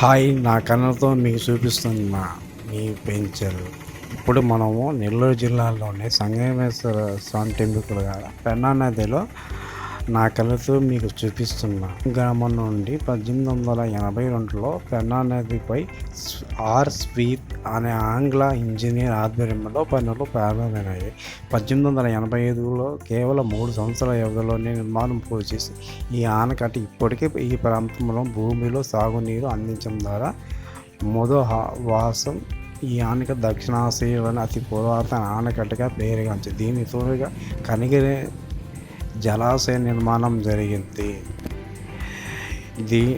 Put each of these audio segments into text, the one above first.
Hi నా కన్నులతో మీకు చూపిస్తున్న మీ పెంచర్. ఇప్పుడు మనము నెల్లూరు జిల్లాలోని సంగమేశ్వర స్వామి టెంపుల్ గారు పెన్నా నదిలో నా కళతో మీకు చూపిస్తున్నా. గ్రామం నుండి పద్దెనిమిది వందల ఎనభై రెండులో పెన్నా నదిపై ఆర్ స్వీట్ అనే ఆంగ్ల ఇంజనీర్ ఆధ్వర్యంలో పనులు ప్రారంభమైనాయి. పద్దెనిమిది వందల ఎనభై ఐదులో కేవలం మూడు సంవత్సరాల వ్యవధిలోనే నిర్మాణం పూర్తి చేసి ఈ ఆనకట్ట ఇప్పటికీ ఈ ప్రాంతంలో భూమిలో సాగునీరు అందించడం ద్వారా మొదో వాసం ఈ ఆనక దక్షిణాసియాలోని అతి పురాతన ఆనకట్టగా పేరుగాంచింది. దీని తోడుగా కనిగిరి జలాశయ నిర్మాణం జరిగింది. దీ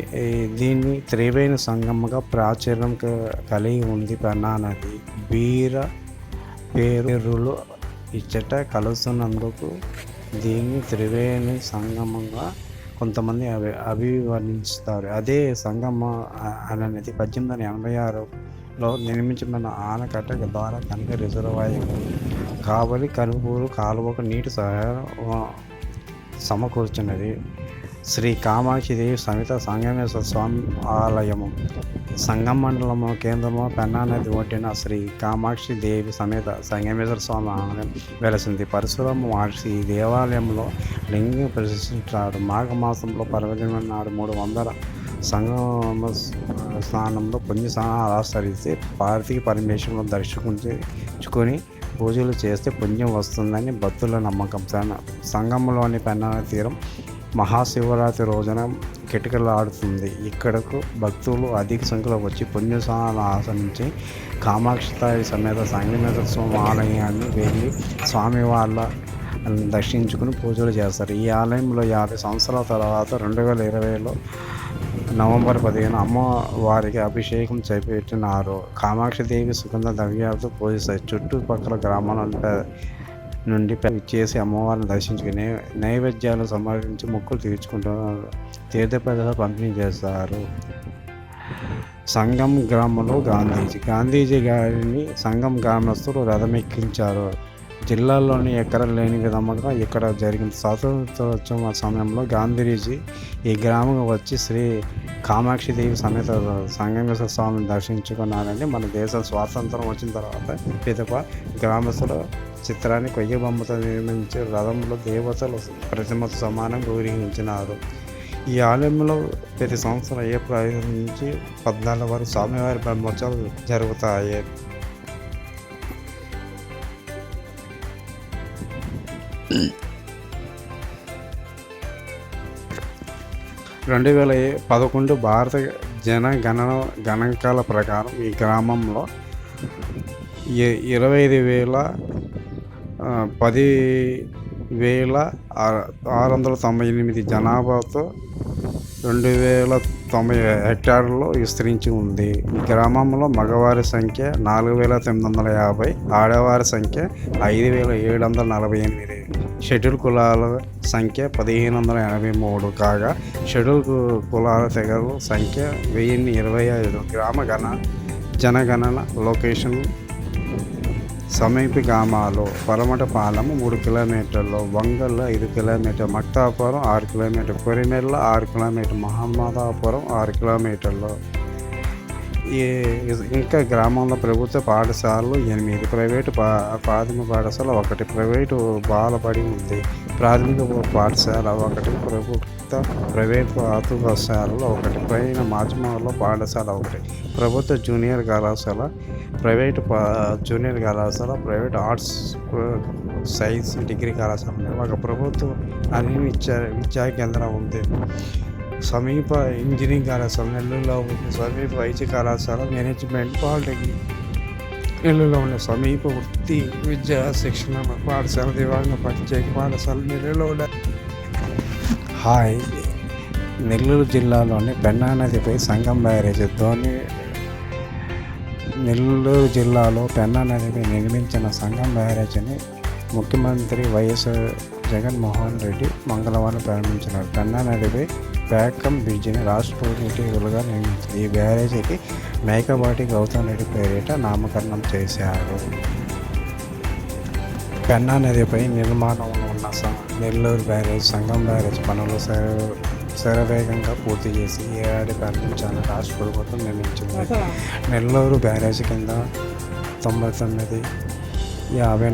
దీన్ని త్రివేణి సంగమగా ప్రాచుర్యం క- కలిగి ఉంది పెన్నా నది. బీర పేరులు ఇచ్చట కలుస్తున్నందుకు దీన్ని త్రివేణి సంగమంగా కొంతమంది అభి అభివర్ణిస్తారు. అదే సంగమ అనేది పద్దెనిమిది వందల ఎనభై ఆరులో నిర్మించబడిన ఆనకట్ట ద్వారా కనుక రిజర్వాయర్ కాబట్టి కనుపూరు కాలువకు నీటి సహాయం సమకూర్చున్నది. శ్రీ కామాక్షిదేవి సమేత సంగమేశ్వర స్వామి ఆలయము. సంగం మండలము కేంద్రము పెన్నా నది ఒడ్డిన శ్రీ కామాక్షి దేవి సమేత సంగమేశ్వర స్వామి ఆలయం వెలసింది. పరశురామ మహర్షి ఈ దేవాలయంలో లింగం ప్రదర్శించాడు మాఘమాసంలో పర్వదిన నాడు మూడు వందల సంగమ స్నానంలో పుణ్య స్నానాలు ఆచరిస్తే పార్వతీ పరమేశ్వరం దర్శించుకుని పూజలు చేస్తే పుణ్యం వస్తుందని భక్తుల నమ్మకం. సన- సంగంలోని పెన్నా తీరం మహాశివరాత్రి రోజున కిటకలాడుతుంది. ఇక్కడకు భక్తులు అధిక సంఖ్యలో వచ్చి పుణ్యస్నానాలు ఆచరించి కామాక్షితాయి సమేత సంగమేశ్వర స్వామి ఆలయాన్ని వెళ్ళి స్వామి వాళ్ళ దర్శించుకుని పూజలు చేస్తారు. ఈ ఆలయంలో యాభై సంవత్సరాల తర్వాత రెండు వేల ఇరవైలో నవంబర్ పదిహేను అమ్మవారికి అభిషేకం చేపట్టినారు. కామాక్షిదేవి సుగంధ ద్రవ్యాలతో పూజిస్తారు. చుట్టుపక్కల గ్రామాల నుండి చేసి అమ్మవారిని దర్శించుకుని నైవేద్యాలు సమర్పించి మొక్కులు తీర్చుకుంటున్నారు. తీర్థప్రదాలు పంపిణీ చేస్తారు. సంగం గ్రామంలో గాంధీజీ. గాంధీజీ గారిని సంగం గ్రామస్తులు రథమెక్కించారు. జిల్లాలోని ఎక్కడ లేని విధముగా ఇక్కడ జరిగిన స్వాతంత్రోత్సవ సమయంలో గాంధీజీ ఈ గ్రామం వచ్చి శ్రీ కామాక్షి దేవి సమేత సంగమేశ్వర స్వామిని దర్శించుకున్నారని మన దేశం స్వాతంత్రం వచ్చిన తర్వాత పిదప గ్రామస్తుల చిత్రాన్ని కొయ్య బొమ్మతో నిర్మించి రథంలో దేవతల ప్రతిమతో సమానం గౌరవించినారు. ఈ ఆలయంలో ప్రతి సంవత్సరం ఏప్రిల్ నుంచి పద్నాలుగు వరకు స్వామివారి బ్రహ్మోత్సవాలు జరుగుతాయి. రెండు వేల పదకొండు భారత జనగణన గణాంకాల ప్రకారం ఈ గ్రామంలో ఇరవై ఐదు వేల పది వేల ఆరు ఆరు వందల తొంభై ఎనిమిది జనాభాతో రెండు వేల తొంభై హెక్టార్లలో విస్తరించి ఉంది. ఈ గ్రామంలో మగవారి సంఖ్య నాలుగు వేల తొమ్మిది వందల యాభై ఆడవారి సంఖ్య ఐదు వేల ఏడు వందల నలభై ఎనిమిది. షెడ్యూల్ కులాల సంఖ్య పదిహేను వందల ఎనభై మూడు కాగా షెడ్యూల్ కులాల తెగల సంఖ్య వెయ్యిన్ని ఇరవై ఐదు. గ్రామ గణ జనగణన లొకేషన్ సమీప గ్రామాలు పరమటపాలెం మూడు కిలోమీటర్లు వంగల్ ఐదు కిలోమీటర్ మక్తాపురం ఆరు కిలోమీటర్ కొరిమెల్ల ఆరు కిలోమీటర్ మహమ్మదాపురం ఆరు కిలోమీటర్లు. ఇంకా గ్రామంలో ప్రభుత్వ పాఠశాలలు ఎనిమిది ప్రైవేటు పా ప్రాథమిక పాఠశాల ఒకటి ప్రైవేటు బాలబడి ఉంది. ప్రాథమిక పాఠశాల ఒకటి ప్రభుత్వ ప్రైవేట్ పాఠశాలలో ఒకటి పైన మాధ్యమాలలో పాఠశాల ఒకటి ప్రభుత్వ జూనియర్ కళాశాల ప్రైవేట్ పా జూనియర్ కళాశాల ప్రైవేట్ ఆర్ట్స్ సైన్స్ డిగ్రీ కళాశాల ఒక ప్రభుత్వ అన్ని విద్యా విద్యా కేంద్రం ఉంది. సమీప ఇంజనీరింగ్ కళాశాల నెల్లూరులో ఉన్న సమీప వైద్య కళాశాల మేనేజ్మెంట్ పాలిటెక్నిక్ నెల్లూరులో ఉన్న సమీప వృత్తి విద్యా శిక్షణ పాఠశాల దివాంగ ప్రత్యేక పాఠశాల నెల్లూరులో హాయ్. నెల్లూరు జిల్లాలోని పెన్నా నదిపై సంగం బ్యారేజ్ ధోని నెల్లూరు జిల్లాలో పెన్నా నదిపై నిర్మించిన సంగం బ్యారేజ్ని ముఖ్యమంత్రి వైఎస్ జగన్మోహన్ రెడ్డి మంగళవారం ప్రారంభించినారు పెన్నా నదిపై ప్యాకం బ్రిడ్జిని రాష్ట్ర ఇటీవలుగా నిర్మించింది. ఈ బ్యారేజీకి మేకపాటి గౌతమ్ రెడ్డి పేరిట నామకరణం చేశారు. పెన్నా నదిపై నిర్మాణంలో ఉన్న నెల్లూరు బ్యారేజ్ సంగం బ్యారేజ్ పనులు శరవేగంగా పూర్తి చేసి ఏడాది ప్రారంభించాలని రాష్ట్ర ప్రభుత్వం నిర్ణయించింది నెల్లూరు బ్యారేజ్ కింద తొంభై తొమ్మిది యాభై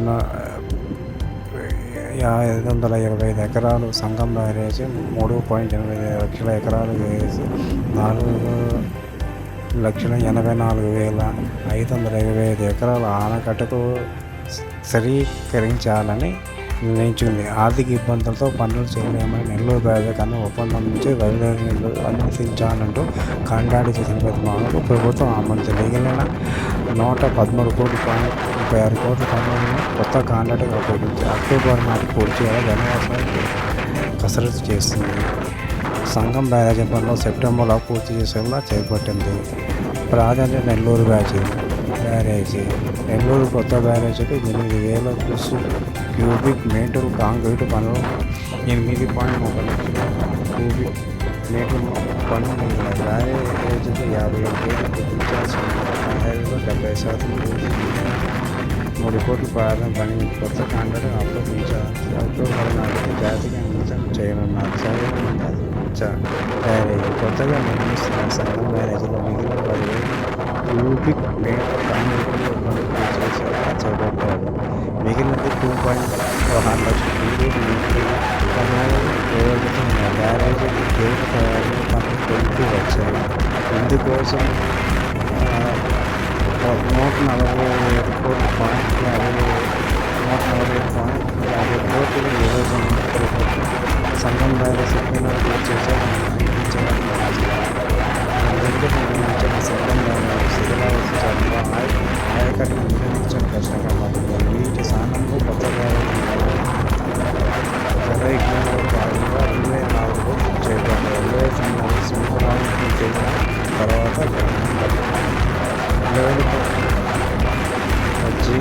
ఐదు వందల ఇరవై ఐదు ఎకరాలు సంఘం బ్యారేజ్ మూడు పాయింట్ ఎనభై ఐదు లక్షల ఎకరాలు వేసి నాలుగు లక్షల ఎనభై నాలుగు వేల ఐదు వందల ఇరవై ఐదు ఎకరాల ఆనకట్టకు స్థిరీకరించాలని నిర్ణయించింది ఆర్థిక ఇబ్బందులతో పనులు చేయలేమని నెల్లూరు బ్యారేజ్ ఒప్పందం నుంచి వైద్యులు అనుమతించాలంటూ కాంటాడి చేసిన ప్రతిమాలకు ప్రభుత్వం ఆమోదించింది మిగిలిన నూట పదమూడు కోట్ల పాయింట్ ముప్పై ఆరు కోట్ల పనులను కొత్త కాంట్రాక్ట్గా ఉపయోగించి అక్టోబర్ నాటికి పూర్తి చేయాలని జనవాసానికి కసరత్తు చేస్తుంది. సంఘం బ్యారేజీ పనులు సెప్టెంబర్లో పూర్తి చేసేలా చేపట్టింది. ప్రాధాన్యత నెల్లూరు బ్యాచ్ బ్యారేజీ. నెల్లూరు కొత్త బ్యారేజీకి ఎనిమిది వేల క్యూబిక్ మీటరు కాంక్రీటు పనులు ఎనిమిది పాయింట్ ముప్పై లక్షల క్యూబిక్ మీటర్లు పన్ను దాని యాభై ఏడు కుదించాల్సి ఆదాయంలో డెబ్బై శాతం మూడు కోట్లు ప్రారంభ పని కొత్త కాంట్రాక్ట్ అప్పగించారు అక్టోబర్ నాటికి జాతికి అంకితం చేయనున్నారు. తయారయ్యారు. కొత్తగా నిర్మిస్తున్న సంఘం మేనేజర్లు మిగిలిన పదివేలు క్యూబిక్ మీటర్ కాంక్రీట్లు చేశారు చేపట్టారు మిగిలిన 2.1 so hard but really beautiful canal road garage gate తయారు మనం కొంటూ వచ్చాము ఇందుకోసం నూట నలభై ఏడు కోట్ల పాయింట్ యాభై నూట నలభై పాయింట్ యాభై కోట్లు ఈరోజు సంఘం ద్వారా సిద్ధంగా చేశారు అందించడం అందుకే నిర్మించిన సంఘం ద్వారా శిథిలావస్థ ఆ యొక్క నిర్మించిన కష్టంగా మారింది వీటి స్థానంలో కొత్తగా జనయజ్ఞంలో భాగంగా ఇరవై నాలుగు చేపట్టారు ఇరవై తొమ్మిది సింహరాజు చేసిన తర్వాత లెవెల్కు వచ్చి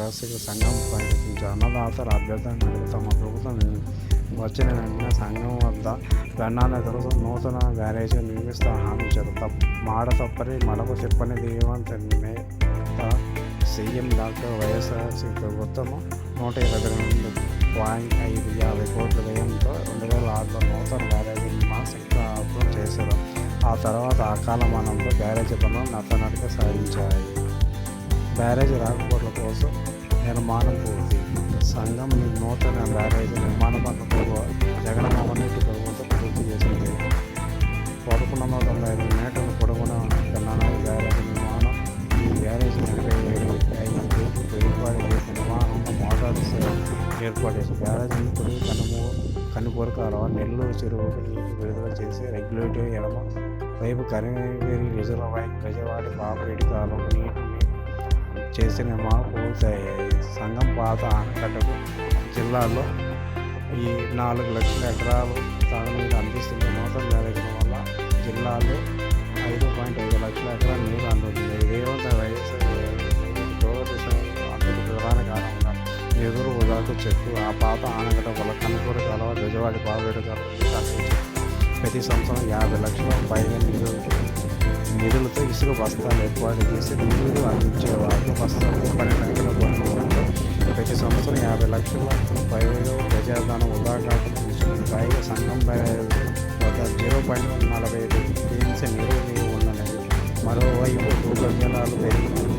డాక్టర్ సంఘం పర్యటించారు అన్నదాతల అభ్యర్థన మేరకు తమ ప్రభుత్వం వచ్చిన వెంటనే సంఘం వద్ద పెన్నానతలతో నూతన బ్యారేజీ నిర్మిస్తా హామీచారు తప్ప మాడ తప్పని మడకు చెప్పని దీవంత నేత సీఎం డాక్టర్ వైఎస్ఆర్సీ ప్రభుత్వం నూట ఇరవై రెండు పాయింట్ ఐదు యాభై కోట్ల వ్యయంతో రెండు వేల ఆరులో నూతన బ్యారేజీ నిర్మాణ చేశారు. ఆ తర్వాత అకాల మనంలో బ్యారేజీ పనులు నత్తనడక సాగించాయి. బ్యారేజీ రాకపోవడం కోసం నిర్మాణం పూర్తి సంఘం నూతన బ్యారేజ్ నిర్మాణ పనులతో జగన్మోహన్ రెడ్డి ప్రభుత్వం పూర్తి చేసింది. పదకొండు వందల తొంభై ఐదు మీటర్ల పొడవున తెలంగాణ బ్యారేజ్ నిర్మాణం ఈ బ్యారేజ్ ఎనభై ఏడు ఐదు ఏర్పాటు చేసిన నిర్మాణంలో మోటార్ ఏర్పాటు చేసిన బ్యారేజ్ ఇప్పుడు కనుమూ కనుపూర కాలువ నెల్లూరు చెరువుకు నీటి విడుదల చేసి రెగ్యులేటివ్ ఎడమ వైపు కరివేరి రిజర్వాయర్ ప్రజవాడి పాపరేటి కాలువకు నీటిని చేసిన నిర్మాణం పూర్తయ్యాయి సంఘం పాత ఆనకట్టకు జిల్లాలో ఈ నాలుగు లక్షల ఎకరాలు తాగునీరు అందిస్తున్న నూతన జరగడం వల్ల జిల్లాలో ఐదు పాయింట్ ఐదు లక్షల ఎకరాల నీరు అందుతుంది. రేవంత్ వైఎస్ఆర్ అందుకు ప్రధాన కారణంగా ఎదురు ఉదాకు చెట్టు ఆ పాత ఆనకట్ట వల్ల కనుకూరు కాలువ గజవాడి పావులేడు కాలువ ప్రతి సంవత్సరం యాభై లక్షల పైగా నిధులు నిధులతో ఇసుక బస్తాలు ఏర్పాటు చేసి నీరు అందించేవారు బస్తాలు పన్నెండు గంటల ప్రతి సంవత్సరం యాభై లక్షల పైగా ప్రజాదానం ఉదాహరణ తీసుకుని పైగా సంఘం వద్ద జీరో పాయింట్ నలభై ఐదు టీఎంసీ నీరు నీరు మరోవైపు భూగర్జలాలు పెరిగి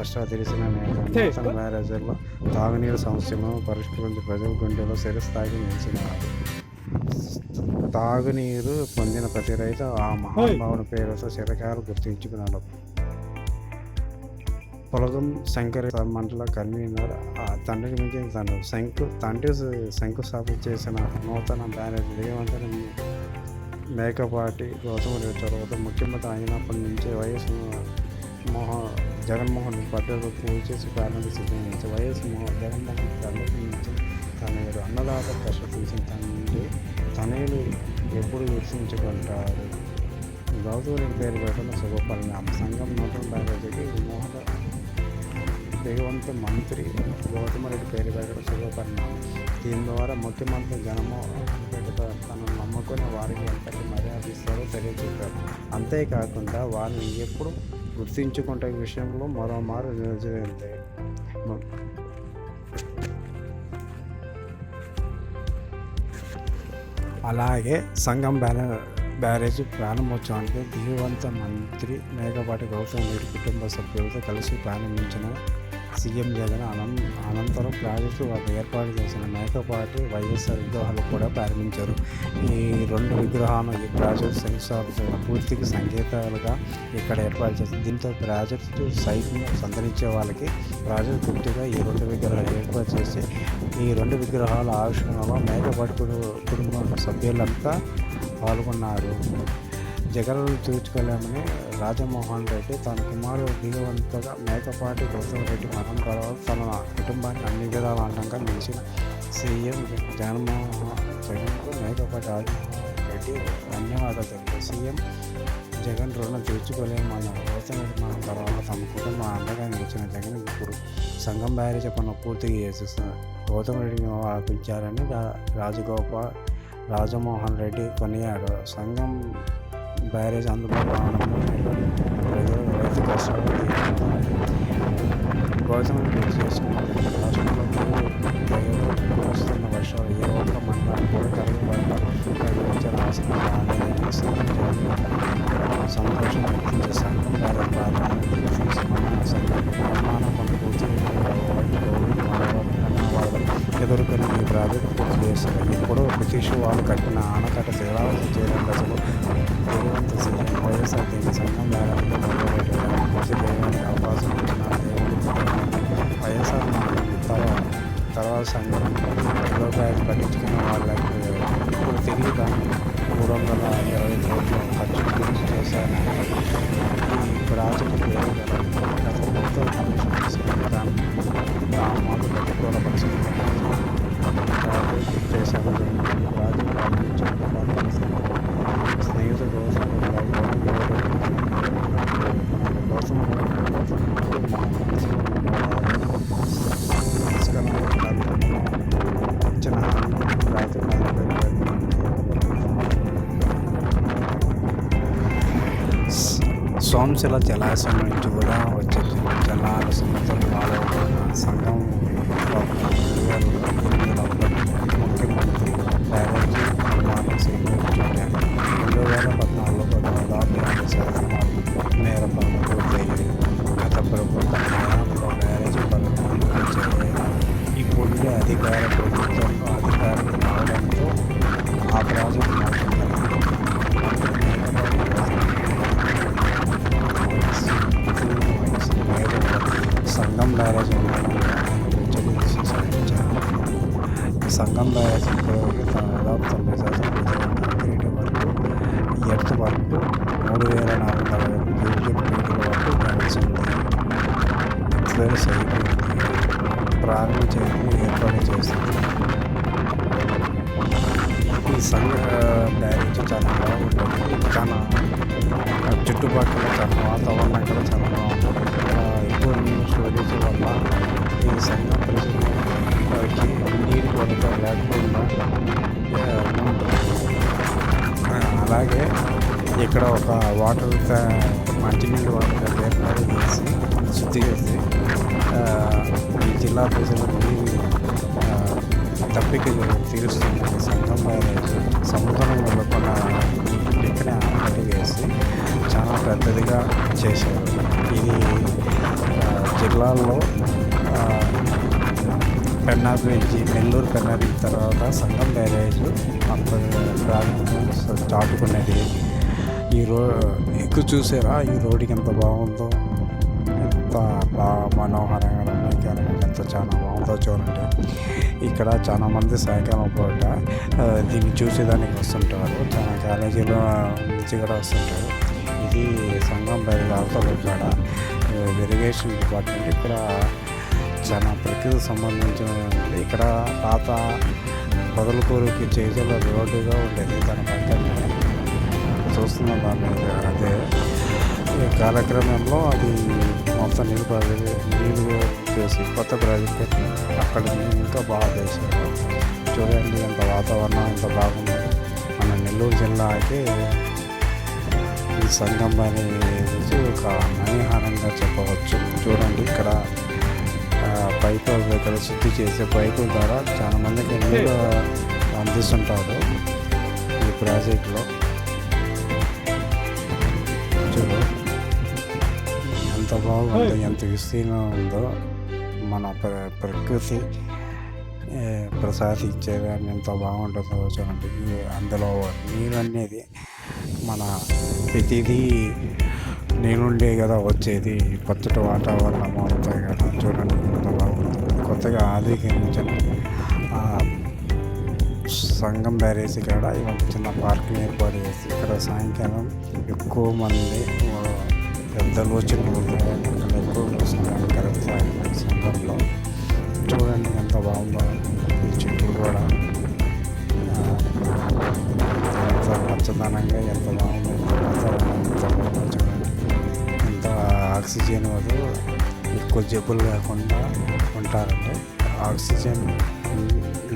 కష్టాలు తెలిసిన బ్యారేజీల్లో తాగునీరు సమస్యలను పరిష్కరించి ప్రజల గుండెలో స్థిరస్థాయికి నిలిచినారు. తాగునీరు పొందిన ప్రతి రైతు ఆ మహానుభావుని పేరుతో చిరకాలు గుర్తించుకున్నాడు. పొలగం శంకర్ మండల కన్వీనర్ ఆ తండ్రికి మించిన తండ్రి శంకు తండ్రి శంకుస్థాపన చేసిన నూతన బ్యారేజ్ దిగవంతన మేకపాటి గౌతమ రెడ్డి తర్వాత ముఖ్యమంత్రి అయినప్పటి నుంచి వైఎస్ మోహన్ జగన్మోహన్ రెడ్డి పద్ధతిలో పూజ చేసి ప్రారంభించి వైఎస్ జగన్మోహన్ రెడ్డి అందరికీ తనయుడు అన్నదాత కష్ట తీసిన తండ్రి తనయుడు ఎప్పుడు విమర్శించుకుంటారు గౌతమ పేరు పెట్టడం శుభపరిణామం సంఘం నూతన బ్యారేజీకి మోహన్ దిగవంత మంత్రి గౌతమ రెడ్డి పేరు పెట్టడం శుభపరిణామం దీని ద్వారా ముఖ్యమంత్రి జగన్మోహన్ పెడతారు తనను నమ్ముకుని వారికి ఎంతటి మర్యాద ఇస్తారో తెలియజేశారు అంతేకాకుండా వారిని ఎప్పుడు గుర్తించుకుంటే విషయంలో మరోమారు నిలిచింది అలాగే సంఘం బ్యాన బ్యారేజీ ప్రారంభోత్సవానికి దిగువంత మంత్రి మేకపాటి గౌతమ్ రెడ్డి కుటుంబ సభ్యులతో కలిసి ప్రారంభించిన సీఎం జగన్ అనం అనంతరం ప్రాజెక్టు వద్ద ఏర్పాటు చేసిన మేకపాటి వైఎస్ఆర్ విగ్రహాలు కూడా ప్రారంభించారు. ఈ రెండు విగ్రహాలు ఈ ప్రాజెక్టు శంకుస్థాపన పూర్తికి సంకేతాలుగా ఇక్కడ ఏర్పాటు చేస్తారు దీంతో ప్రాజెక్టు సైట్ను సందర్శించే వాళ్ళకి ప్రాజెక్టు పూర్తిగా ఈ రెండు విగ్రహాలు ఏర్పాటు చేసి ఈ రెండు విగ్రహాల ఆవిష్కరణలో మేకపాటి కుటు- కుటుంబ సభ్యులంతా పాల్గొన్నారు. జగలను తీర్చుకోలేమని రాజమోహన్ రెడ్డి తన కుమారుడు దిగవంతగా మేకపాటి గౌతమ్ రెడ్డి మరణం తర్వాత తన కుటుంబాన్ని అన్ని విధాల అండంగా నిలిచిన సీఎం జగన్మోహన్ జగన్కు మేకపాటి రాజమోహన్ రెడ్డి ధన్యవాదాలు. తెలిపారు సీఎం జగన్ రుణం తీర్చుకోలేమన్న గౌతమ్ రెడ్డి మరణం తర్వాత తమ కుటుంబం అండగా నిలిచిన జగన్ ఇప్పుడు సంఘం భార్య పనులు పూర్తిగా చేసేస్తున్నారు గౌతమ్ రెడ్డిని ఆపించారని రా- రాజగోపాల్ రాజమోహన్ రెడ్డి కొనియాడు సంఘం బ్యారేజ్ అందుబాటులో ఉండడం ప్రజలు రైతు కష్టాలు గోదావరి రాష్ట్రంలో వస్తున్న వర్షాలు ఏ ఒక్క మండలం కూడా కరువు వల్ల సంతోషం వ్యక్తం ఎదుర్కొని ఈ ప్రాజెక్ట్ పూర్తి చేస్తారు ఇప్పుడు బ్రిటిష్ వాళ్ళు కట్టిన ఆనకట్ట తీరాలు చేయడం దశలు సీఎం సంఘం మేరకు కృషి చేయడానికి అవకాశం వైఎస్ఆర్ తర్వాత తర్వాత సంఘం సోమశిల జలాశయం నుంచి కూడా వచ్చే జలాల చాలా బాగుంటుంది చాలా చుట్టుపక్కల చాలా వాతావరణం కూడా చాలా బాగుంటుంది ఎక్కువ నీరు స్టోరేజ్ వల్ల ఈ సంఘ ప్రజలకి నీరు కొరత లేకుండా ఉంటుంది అలాగే ఇక్కడ ఒక వాటర్ మంచినీళ్ళు వాటర్ ఏర్పాటు చేసి శుద్ధి చేసి ఈ జిల్లా ప్రజలకి తప్పికలు తీరుస్తుంది సంఘం సముద్రంలో కొన్ని ఇక్కడే ఆనకట్టి వేసి చాలా పెద్దదిగా చేశారు. ఇది జిల్లాల్లో పెన్నా బ్రిడ్జి నెల్లూరు పెన్నా బ్రిడ్జ్ తర్వాత సంగం బ్యారేజ్ అంత ప్రారంభం చాటుకునేది. ఈ రో ఎక్కువ చూసారా? ఈ రోడ్డుకి ఎంత బాగుందో. ఎంత బాగా మనోహరంగా రమణీకరంగా ఎంత చాలా బాగుందో చూడండి. ఇక్కడ చాలామంది సాయంకాలం పూట దీన్ని చూసేదానికి వస్తుంటారు. చాలా కాలేజీలో నుంచి కూడా వస్తుంటారు. ఇది సంఘం బయట అవతల కాడ ఇరిగేషన్ డిపార్ట్మెంట్. ఇక్కడ చాలా ప్రకృతికి సంబంధించిన ఇక్కడ పాత పొదలకూరుకి చేజల రోడ్డుగా ఉండేది. దాని పక్కనే చూస్తున్నాం దాని అదే ఈ కాలక్రమంలో అది మొత్తం నీళ్ళు ప్రాజెక్ట్ నీళ్ళు చేసి కొత్త ప్రాజెక్ట్ అక్కడ ఇంకా బాగా చేశారు. చూడండి ఎంత వాతావరణం ఎంత బాగుంది. మన నెల్లూరు జిల్లా అయితే ఈ సంఘం అనేది ఒక మణిహారంగా చెప్పవచ్చు. చూడండి ఇక్కడ పైపు ఇక్కడ శుద్ధి చేసే పైపు ద్వారా చాలా మందికి నీళ్ళు అందిస్తుంటారు ఈ ప్రాజెక్టులో. ఎంత బాగుందో ఎంత విస్తీర్ణం ఉందో మన ప్ర ప్రకృతి ప్రసాదించేదాన్ని ఎంత బాగుంటుందో చూడండి. అందులో నీరు అనేది మన ప్రతిదీ నేనుండే కదా వచ్చేది. పచ్చటి వాతావరణం అవుతాయి కదా చూడండి ఎంత బాగుంటుంది. కొత్తగా ఆధునికరించిన సంఘం బ్యారేజీ కాడ ఇవాళ చిన్న పార్క్ ఏర్పాటు చేసి ఇక్కడ సాయంకాలం ఎక్కువ మంది పెద్దలు చిన్నలు ఎక్కువ సంఘం కరెక్ట్ సంఘంలో చూడండి ఎంత బాగుందో. ఈ చెట్లు కూడా. ఎంత పచ్చదనంగా ఎంత బాగుందో. ఎంత వాతావరణం ఎంత బాగుందో చూడండి ఎంత ఆక్సిజన్ వదు ఎక్కువ జబ్బులు లేకుండా ఉంటారండి. ఆక్సిజన్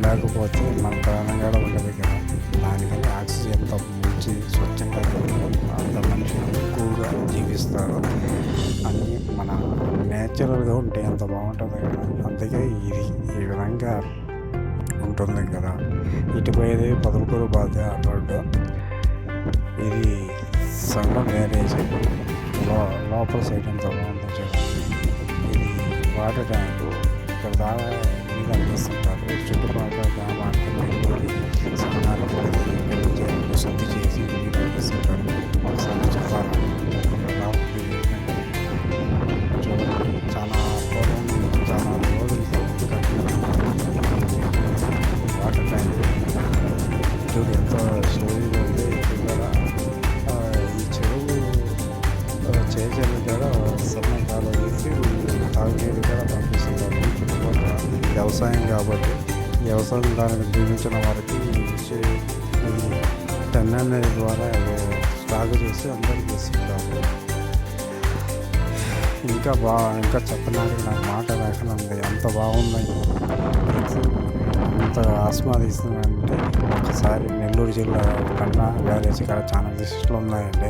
లేకపోతే మన ప్రాణంగా ఉండదు కదా. దానికని ఆక్సిజన్ నేచురల్గా ఉంటే ఎంత బాగుంటుంది కదా. అందుకే ఇది ఈ విధంగా ఉంటుంది కదా. ఇటుపోయేది పదలకూరు బాధ రోడ్డు. ఇది సంఘం మ్యారేజ్లో లోపల సైడ్ ఎంత బాగుందో చూడండి ఇది వాటర్ ట్యాంకు. ఇక్కడ బాగా నీళ్ళు అందిస్తుంటారు. చుట్టుపక్కల గ్రామానికి సన్నాలు పడితే శుద్ధి చేసి నీళ్ళు అందిస్తుంటారు. ఒకసారి చెప్పాలి? చూడు ఉంది ఇది కూడా ఈ చెరువు చేజలు కూడా సన్న కాలం వేసి తాగునీరు కూడా పంపిస్తున్నారు చుట్టుపక్కల వ్యవసాయం కాబట్టి వ్యవసాయం దానికి జీవించిన వారికి ఈ చే- ఈ ద్వారా సాగు చేసి అందరికీ ఇస్తుంటారు ఇంకా బా ఇంకా చెప్పడానికి నాకు మాట లేకుండా ఉంది అంత బాగుందని అంత ఆస్వాదిస్తుందంటే ఒకసారి నెల్లూరు జిల్లా కన్నా బ్యారేజ్ ఇక్కడ చాలా విశిష్టలు ఉన్నాయండి.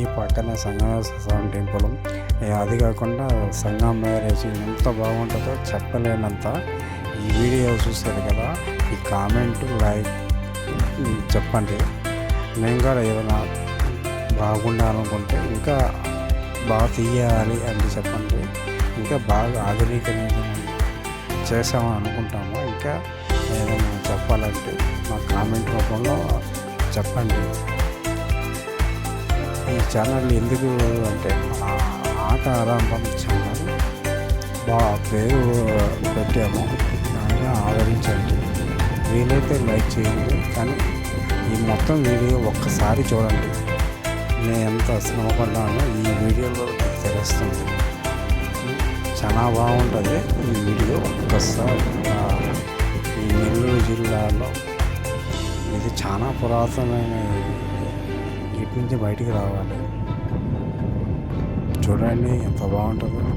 ఈ పక్కనే సంగమేశ్వర స్వామి టెంపుల్. అది కాకుండా సంగం మ్యారేజ్ ఎంత బాగుంటుందో చెప్పలేనంత ఈ వీడియో చూస్తారు కదా ఈ కామెంట్ లైక్ చెప్పండి. నేను కూడా ఏదైనా బాగుండాలనుకుంటే ఇంకా బాగా తీయాలి అని చెప్పండి. ఇంకా బాగా ఆధునీకరణ చేసామని అనుకుంటాము. ఇంకా ఏదైనా చెప్పాలంటే మా కామెంట్ రూపంలో చెప్పండి. ఈ ఛానల్ ఎందుకు అంటే మన ఆట ఆరంభం ఛానల్ బాగా పేరు పెట్టాము. దాన్ని ఆదరించండి. వీలైతే లైక్ చేయండి. కానీ ఈ మొత్తం వీడియో ఒక్కసారి చూడండి. నేను ఎంత శ్రమపడ్డానో ఈ వీడియోలో తెలుస్తుంది. చాలా బాగుంటుంది ఈ వీడియో ఒక్కసారి. నెల్లూరు జిల్లాలో ఇది చాలా పురాతనమైన వీటి నుంచి బయటికి రావాలి. చూడండి ఎంత బాగుంటుందో.